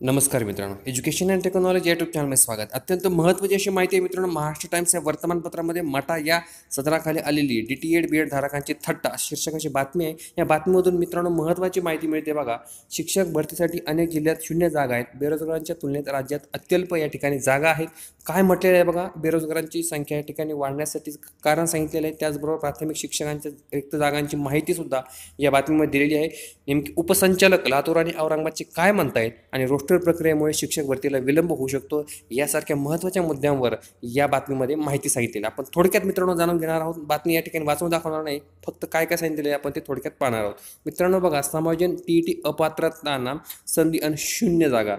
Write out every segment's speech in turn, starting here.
नमस्कार मित्रांनो. Education and technology YouTube चॅनलमध्ये स्वागत. अत्यंत महत्त्वाची अशी माहिती आहे मित्रांनो महाराष्ट्र टाइम्स या वर्तमानपत्रामध्ये मटा या सदराखाली आलेली D T Ed B Ed धारकांची थट्टा शीर्षकाची बातमी आहे. या बातमीमधून मित्रांनो महत्त्वाची माहिती मिळते बघा. शिक्षक भरतीसाठी अनेक जिल्ह्यात शून्य जागा आहेत. बेरोजगारांच्या तुलनेत राज्यात अत्यल्प या ठिकाणी जागा आहेत. काय म्हटलेलं आहे बघा? बेरोजगारांची संख्या या ठिकाणी वाढण्यासाठी कारण सांगितलेलं आहे. त्याचबरोबर प्राथमिक शिक्षकांच्या रिक्त जागांची माहितीसुद्धा या बातमीमध्ये दिलेली आहे. नेमकी उपसंचालक लातूर आणि औरंगाबादचे काय म्हणतायत? आणि रोस्टर प्रक्रियेमुळे शिक्षक भरतीला विलंब होऊ शकतो. यासारख्या महत्त्वाच्या मुद्द्यांवर या बातमीमध्ये माहिती सांगितलेली आपण थोडक्यात मित्रांनो जाणून घेणार आहोत. बातमी या ठिकाणी वाचून दाखवणार नाही. फक्त काय काय सांगितलेलं आहे आपण ते थोडक्यात पाहणार आहोत. मित्रांनो बघा समायोजन टी ई टी अपात्रताना संधी आणि शून्य जागा.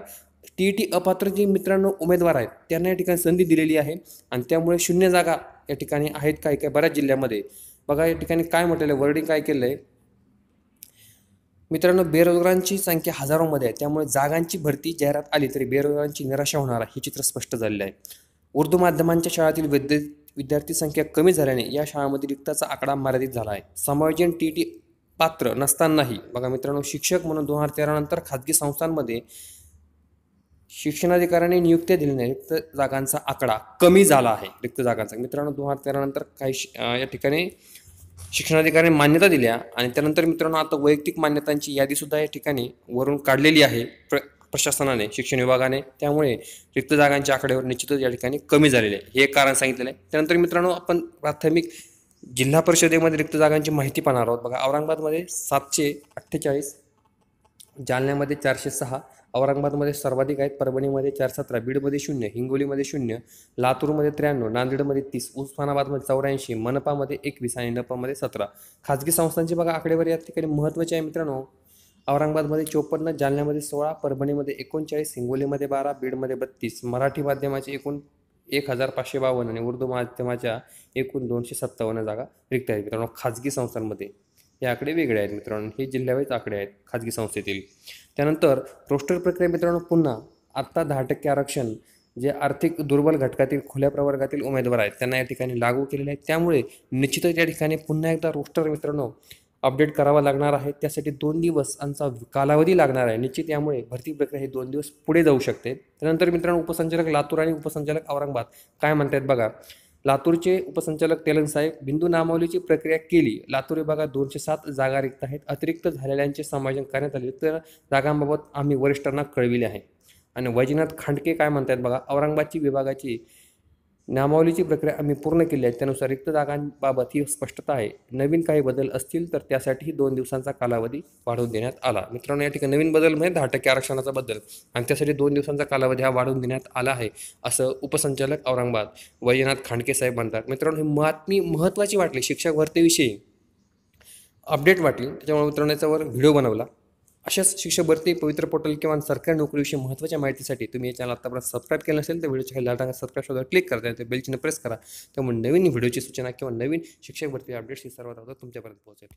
टी ई टी अपात्र जे मित्रांनो उमेदवार आहेत त्यांना या ठिकाणी संधी दिलेली आहे. आणि त्यामुळे शून्य जागा या ठिकाणी आहेत काय काय बऱ्याच जिल्ह्यामध्ये. बघा या ठिकाणी काय म्हटलेलं आहे? वर्डिंग काय केलं आहे? मित्रांनो बेरोजगारांची संख्या हजारोमध्ये आहे. त्यामुळे जागांची भरती जाहिरात आली तरी बेरोजगारांची निराशा होणार आहे हे चित्र स्पष्ट झालेलं आहे. उर्दू माध्यमांच्या शाळातील विद्या विद्यार्थी संख्या कमी झाल्याने या शाळांमध्ये रिक्ताचा आकडा मर्यादित झाला आहे. समायोजन टी टी पात्र नसतानाही बघा मित्रांनो शिक्षक म्हणून दोन हजार तेरानंतर खाजगी संस्थांमध्ये शिक्षणाधिकाऱ्यांनी नियुक्त्या दिल्याने रिक्त जागांचा आकडा कमी झाला आहे. रिक्त जागांचा. मित्रांनो दोन हजार तेरानंतर काही या ठिकाणी शिक्षणाधिकाऱ्यांनी मान्यता दिल्या आणि त्यानंतर मित्रांनो आता वैयक्तिक मान्यतांची यादीसुद्धा या ठिकाणी वरून काढलेली आहे प्र प्रशासनाने शिक्षण विभागाने. त्यामुळे रिक्त जागांच्या आकडेवर निश्चितच या ठिकाणी कमी झालेले आहे. हे एक कारण सांगितलेलं आहे. त्यानंतर मित्रांनो आपण प्राथमिक जिल्हा परिषदेमध्ये रिक्त जागांची माहिती पाहणार आहोत. बघा औरंगाबादमध्ये सातशे अठ्ठेचाळीस जालन्यामध्ये चारशे सहा औरंगाबादमध्ये सर्वाधिक आहेत परभणीमध्ये चार सतरा बीडमध्ये शून्य हिंगोलीमध्ये शून्य लातूरमध्ये त्र्याण्णव नांदेडमध्ये तीस उस्मानाबादमध्ये चौऱ्याऐंशी मनपामध्ये एकवीस आणि नपामध्ये सतरा. खाजगी संस्थांची बघा आकडेवारी या ठिकाणी महत्त्वाची आहे मित्रांनो. औरंगाबादमध्ये चोपन्न जालन्यामध्ये सोळा परभणीमध्ये एकोणचाळीस हिंगोलीमध्ये बारा बीडमध्ये बत्तीस मराठी माध्यमाचे एकूण एक हजार पाचशे बावन्न आणि उर्दू माध्यमाच्या एकूण दोनशे सत्तावन्न जागा रिक्त आहेत मित्रांनो खाजगी संस्थांमध्ये. हे आकडे वेगळे आहेत मित्रांनो. हे जिल्ह्यावाईज आकडे आहेत खाजगी संस्थेतील. त्यानंतर रोस्टर प्रक्रिया मित्रांनो पुन्हा आत्ता दहा टक्के आरक्षण जे आर्थिक दुर्बल घटकातील खुल्या प्रवर्गातील उमेदवार आहेत त्यांना या ठिकाणी लागू केलेले आहे. त्यामुळे निश्चितच या ठिकाणी पुन्हा एकदा रोस्टर मित्रांनो अपडेट करावा लागणार आहे. त्यासाठी दोन दिवस दिवसांचा कालावधी लागणार आहे. निश्चित यामुळे भरती प्रक्रिया ही दोन दिवस पुढे जाऊ शकते. त्यानंतर मित्रांनो उपसंचालक लातूर आणि उपसंचालक औरंगाबाद काय म्हणतात बघा. लातूरचे उपसंचालक तेलंगसाहेब बिंदू नामावलीची प्रक्रिया केली. लातूर विभागात दोनशे सात जागा रिक्त आहेत. अतिरिक्त झालेल्यांचे समायोजन करण्यात आले. तर जागांबाबत आम्ही वरिष्ठांना कळविले आहे. आणि वैजनाथ खांडके काय म्हणतात बघा? औरंगाबादची विभागाची नामावलीची प्रक्रिया आम्ही पूर्ण केली आहे. त्यानुसार रिक्त जागांबाबत ही स्पष्टता आहे. नवीन काही बदल असतील तर त्यासाठीही दोन दिवसांचा कालावधी वाढवून देण्यात आला. मित्रांनो या ठिकाणी नवीन बदल म्हणजे दहा टक्के आरक्षणाचा बदल. आणि त्यासाठी दोन दिवसांचा कालावधी हा वाढवून देण्यात आला आहे असं उपसंचालक औरंगाबाद वैजनाथ खांडके साहेब म्हणतात. मित्रांनो ही बातमी महत्त्वाची वाटली. शिक्षक भरतीविषयी अपडेट वाटली. त्याच्यामुळे मित्रांनो याच्यावर व्हिडिओ बनवला. अशाच शिक्षक भरती पवित्र पोर्टल किंवा सरकारी नोकरीविषयी महत्त्वाच्या माहितीसाठी तुम्ही या चॅनल आतापर्यंत सबस्क्राईब केलं असेल तर व्हिडिओच्या खाली लाल रंगात सबस्क्राईब शोधा क्लिक करा त्या बेलचिन्ह प्रेस करा. त्यामुळे नवीन व्हिडिओची सूचना किंवा नवीन शिक्षक भरती अपडेट्स ही सर्वात अगोदर तुमच्यापर्यंत पोहोचेल.